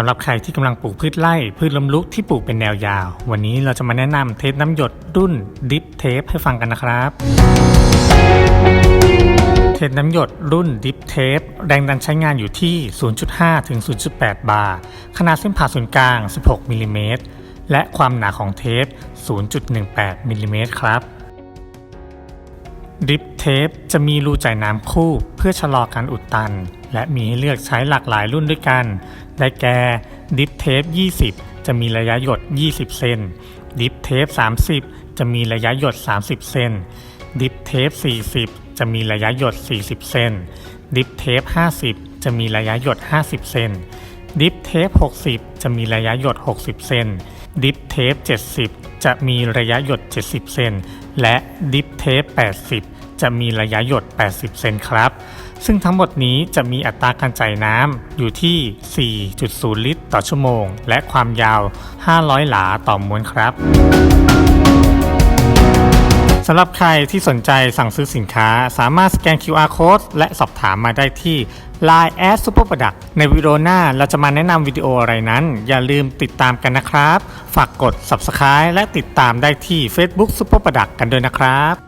สำหรับใครที่กำลังปลูกพืชไร่พืชล้มลุกที่ปลูกเป็นแนวยาว วันนี้เราจะมาแนะนำเทปน้ำหยดรุ่นดิฟเทปให้ฟังกันนะครับ เทปน้ำหยดรุ่นดิฟเทปแรงดันใช้งานอยู่ที่ 0.5 ถึง 0.8 บาร์ขนาดเส้นผ่าศูนย์กลาง 16มิลลิเมตรและความหนาของเทป 0.18มิลลิเมตรครับดริปเทปจะมีรูจ่ายน้ำคู่เพื่อชะลอการอุดตัน และมีให้เลือกใช้หลากหลายรุ่นด้วยกัน ได้แก่ดริปเทป 20 จะมีระยะหยด 20 เซนดริปเทป 30 จะมีระยะหยด 30 เซนดริปเทป 40 จะมีระยะหยด 40 เซนดริปเทป 50 จะมีระยะหยด 50 เซนดริปเทป 60 จะมีระยะหยด 60 เซน ดิฟเทป 70 จะมีระยะหยด 70 เซน และดิฟเทป 80 จะมีระยะหยด 80 เซนครับ ซึ่งทั้งหมดนี้จะมีอัตราการจ่ายน้ำอยู่ที่ 4.0 ลิตร ต่อชั่วโมง และความยาว 500 หลาต่อม้วนครับสำหรับใครที่สนใจสั่งซื้อสินค้า สามารถสแกน QR code และสอบถามมาได้ที่ Line at Super Product ในวิดีโอหน้าเราจะมาแนะนำวิดีโออะไรนั้น อย่าลืมติดตามกันนะครับ ฝากกด Subscribe และติดตามได้ที่ Facebook Super Product กันด้วยนะครับ